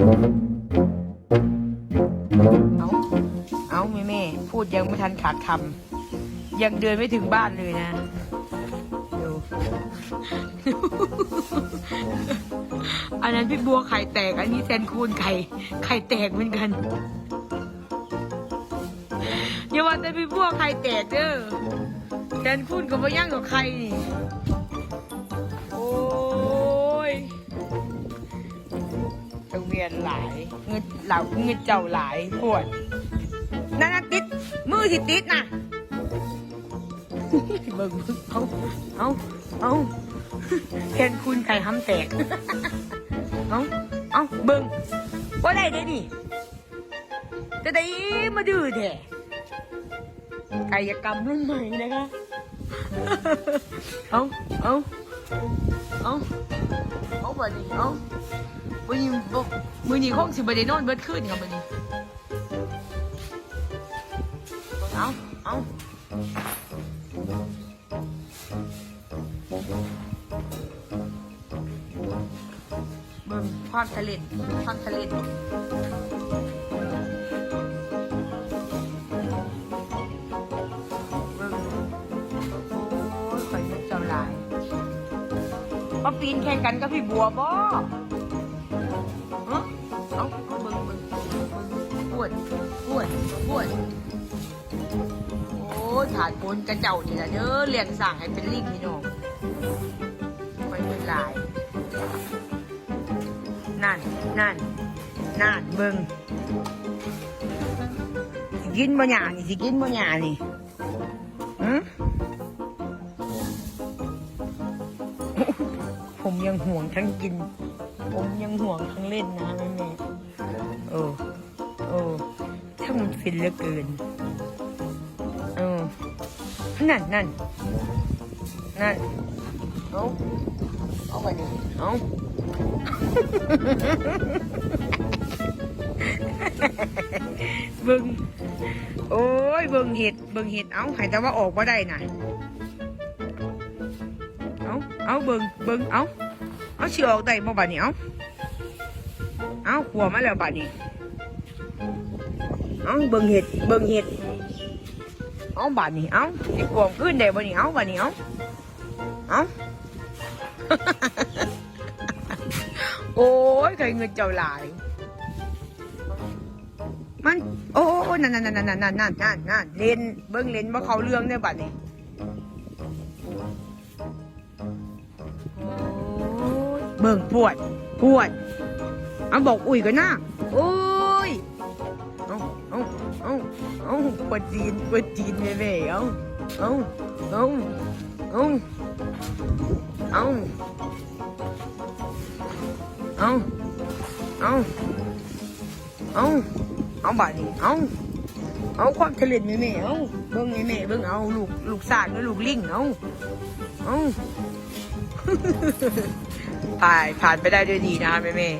เอาเอาแม่แม่พูดยังไม่ทันขาดคำยังเดินไม่ถึงบ้านเลยนะดูอันนั้นพี่บัวไข่แตก อันนี้แซนคูนไข่ไข่แตกเหมือนกันอย่าว่าแต่พี่บัวไข่แตกเด้อแซนคูนก็มาย่างกับไข่นี่ รียนหลายเงินเหล่าเงินเจ้าหลายปวดนั่นนะติดมือที่ติดนะเบิ่งเบิ่งเอาเอาเอาแทนคุณไก่ห้ำแตกเอาเอาเบิ่งว่าได้ได้ดิแต่ได้มาดื้อแท้กายกรรมรุ่นใหม่นะคะเอาเอาเอาเอาไปดิเอา วันนี้บ่มือนี้คงสิบได้นอนเบิดขึ้นกับมือนี้เอาเอาเบิ่งความทะเลนความทะเลนเบิ่งโอ้ยข่อยนึกเจ้าหลายมาปีนแข่งกันกับพี่บัวบ่ ฮะเอาเอาเบิ่งเบิ่งเบิ่งปวดปวดปวดโอ้ยถาดโกนกระเจ้านี่ละเด้อเลี้ยงสั่งให้เป็นลิงพี่น้องไม่เป็นลาย นั่นนั่นนั่นเบิ่งสิกินบ่หยานี่สิกินบ่หยานี่หืผมยังห่วงทั้งกิน ผมยังห่วงทั้งเล่นนะแม่แม่โอ้โอ้ถ้ามันฟินเหลือเกินเออนั่นนั่นนั่นเอาเอาไปดิเอาเบิ่งโอ้ยเบิ่งเห็ดเบิ่งเห็ดเอาใหายแต่ว่าออกมาได้น่ะเอาเอาเบิ่งเบิ่งเอา เอาเชือออกได้บ่บาดนี้เอาเอาขัวมาแล้วบาดนี้เอาเบิ่งเห็ดเบิ่งเห็ดเอาบาดนี้เอาไอ้กวงขึ้นได้บ่นี่เอาบาดนี่เอาเอาโอ้ยใครเงินเจ้าหลายมันโอ้นั่นนั่นนั่นนั่นนั่นนั่นนั่นเล่นเบิ้งเล่นว่เขาเรื่องเนี่ยบาดนี้ เบิ่งปวดปวดเอาบอกอุ้ยก็น่าโอ้ยเอาเอาเอาเอาปวดจีนปวดจีนแม่แม่เอาเอาเอาเอาเอาเอาเอาเอาเอาบาดนี้เอาเอาความทะเลนแม่แม่เอาเบิ่งแม่แม่เบิ่งเอาลูกลูกสาดกับลูกลิงเอาเอา ผ่านผ่านไปได้ด้วยดีนะคะแม่แม่